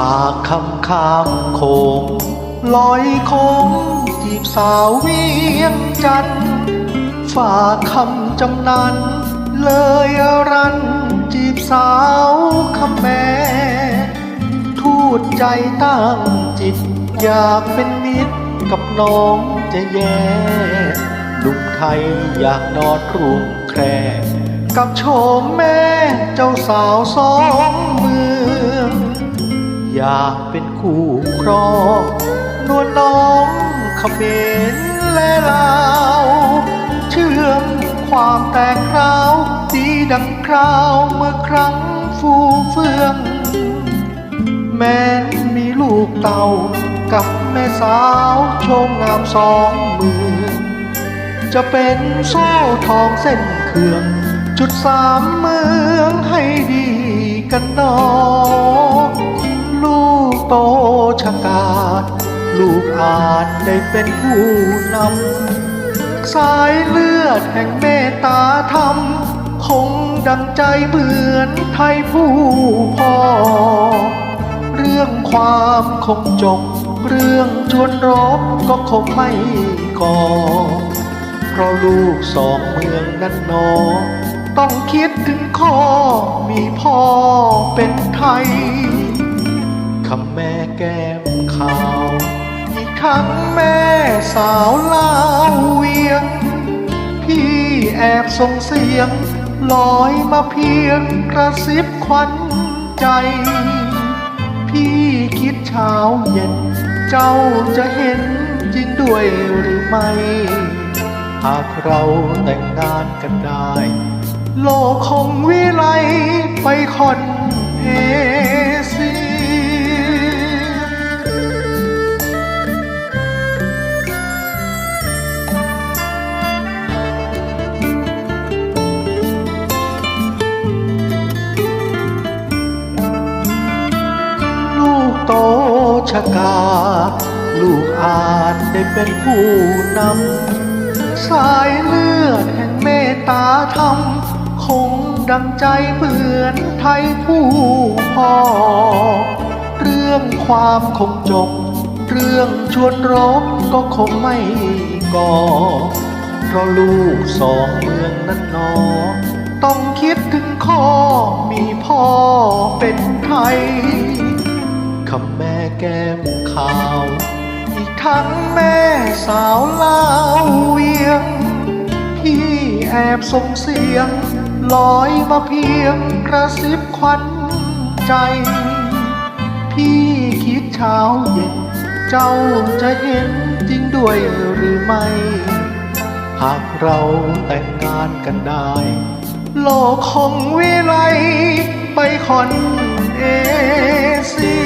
ากคำข้ามโคงลอยโคงจีบสาวเวียงจันฝากคำจำนันเลยรันจีบสาวคำแม่ทูดใจตั้งจิต อยากเป็นมิตรกับน้องจะแย่ลุงไทยอยากนอนรวมแครกับโฉมแม่เจ้าสาวสอง อยากเป็นคู่ครองนวลน้องเขมรและลาวเชื่อมความแตกคราวดีดังคราวเมื่อครั้งฟูเฟือง แม้มีลูกเต่ากับแม่สาวโชมงามสองมือ จะเป็นโซ่ทองเส้นเคือง จุดสามเมืองให้ดีกันหนอลูกโต ชกาดลูกอาจได้เป็นผู้นำ สายเลือดแห่งเมตตาธรรม คงดังใจเหมือนไทยผู้พ่อ เรื่องความคงจบ เรื่องชวนรบก็คงไม่ก่อ เพราะลูกสองเมืองนั้นนอ ต้องคิดถึงข้อมีพ่อเป็นไทยำแม่แก้มขาวอีกครั้งแม่สาวลาวเวียง พี่แอบส่งเสียงลอยมาเพียงกระซิบควันใจ พี่คิดเช้าเย็น เจ้าจะเห็นจริงด้วยหรือไม่ หากเราแต่งงานกันได้ โลกคงวิไลไปคอนเอเชกา ลูกอาจได้เป็นผู้นำ สายเลือดแห่งเมตตาธรรม คงดังใจเหมือนไทยผู้พ่อ เรื่องความคงจบ เรื่องชวนรบก็คงไม่ก่อ เพราะลูกสองเมืองนั้นนอ ต้องคิดถึงข้อมีพ่อเป็นไทย คำแม่แก้มขาว อีกทั้งแม่สาวลาวเวียง พี่แอบส่งเสียงลอยมาเพียงกระซิบควันใจ พี่คิดเช้าเย็น เจ้าจะเห็นจริงด้วยหรือไม่ หากเราแต่งงานกันได้ โลกคงวิไลไปคอนเอเชีย